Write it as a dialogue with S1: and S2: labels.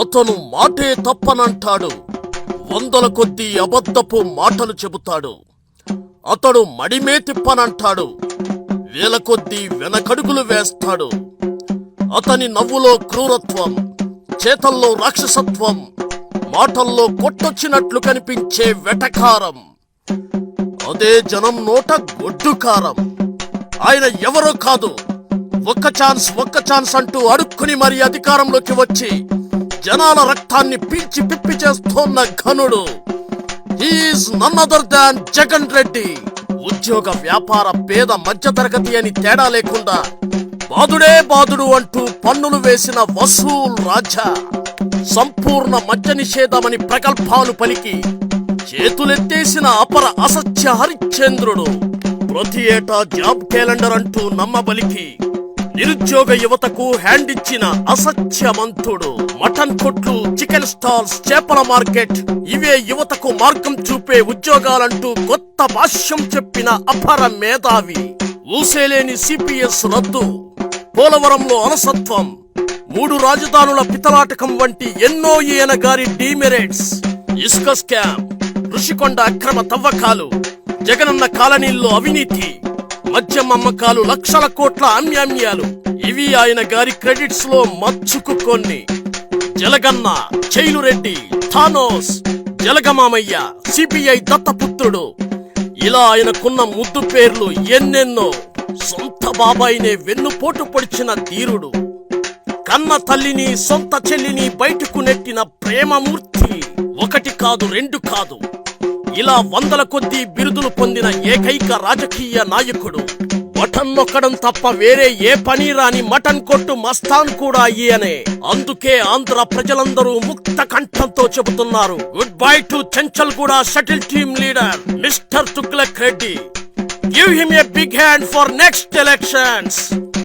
S1: అతను మాటే తప్పనంటాడు. వందల కొద్దీ అబద్ధపు మాటలు చెబుతాడు. అతడు మడిమే తిప్పనంటాడు. వేల కొద్దీ వెనకడుగులు వేస్తాడు. అతని నవ్వులో క్రూరత్వం చేతల్లో రాక్షసత్వం మాటల్లో కొట్టొచ్చినట్లు కనిపించే వెటకారం. అదే జనం నోట గొడ్డుకారం ఆయన ఎవరో కాదు. ఒక్క ఛాన్స్ ఒక్క ఛాన్స్ అంటూ అడుక్కుని మరి అధికారంలోకి వచ్చి జనాల రక్తాన్ని పీల్చి పిప్పి చేస్తోన్న ఘనుడు. He is none other than Jagan Reddy. ఉద్యోగ వ్యాపార పేద మధ్యతరగతి అని తేడా లేకుండా బాదుడే బాదుడు అంటూ పన్నులు వేసిన వసూల్ రాజా. సంపూర్ణ మద్య నిషేధమని ప్రగల్భాలు పలికి చేతులెత్తేసిన అపర అసత్య హరిశ్చంద్రుడు. ప్రతి ఏటా జాబ్ క్యాలెండర్ అంటూ నమ్మబలికి నిరుద్యోగ యువతకు హ్యాండ్ ఇచ్చిన అసత్యమంతుడు మటన్ కొట్లు చికెన్ స్టాల్స్ చేపల మార్కెట్ ఇవే యువతకు మార్గం చూపే ఉద్యోగాలంటూ కొత్త భాష్యం చెప్పిన అపర మేధావి. ఊసేలేని సిపిఎస్ రద్దు. పోలవరంలో అనసత్వం మూడు రాజధానుల పితలాటకం వంటి ఎన్నో ఈయన గారి డీమెరేట్స్. ఇసుక స్కామ్ ఋషికొండ అక్రమ తవ్వకాలు. జగనన్న కాలనీల్లో అవినీతి. మద్యం అమ్మకాలు లక్షల కోట్ల అన్యాన్యాలు ఇవి ఆయన గారి క్రెడిట్స్లో మచ్చుకు కొన్ని. జలగన్న చైలురెడ్డి థానోస్ జలగమామయ్య సిపిఐ దత్తపుత్రుడు. ఇలా ఆయనకున్న ముద్దు పేర్లు ఎన్నెన్నో సొంత బాబాయినే వెన్నుపోటు పొడిచిన ధీరుడు. కన్న తల్లిని సొంత చెల్లిని బయటకు నెట్టిన ప్రేమమూర్తి ఒకటి కాదు రెండు కాదు. ఇలా వందల కొద్దీ బిరుదులు పొందిన ఏకైక రాజకీయ నాయకుడు. మటన్ నొక్కడం తప్ప వేరే ఏ పని రాని మటన్ కొట్టు మస్తాన్ కూడా ఈయనే. అందుకే ఆంధ్ర ప్రజలందరూ ముక్త కంఠంతో చెబుతున్నారు. గుడ్ బై టు చెంచల్ కూడా shuttle team leader mister Tughlaq Reddy. Give him a big hand for next elections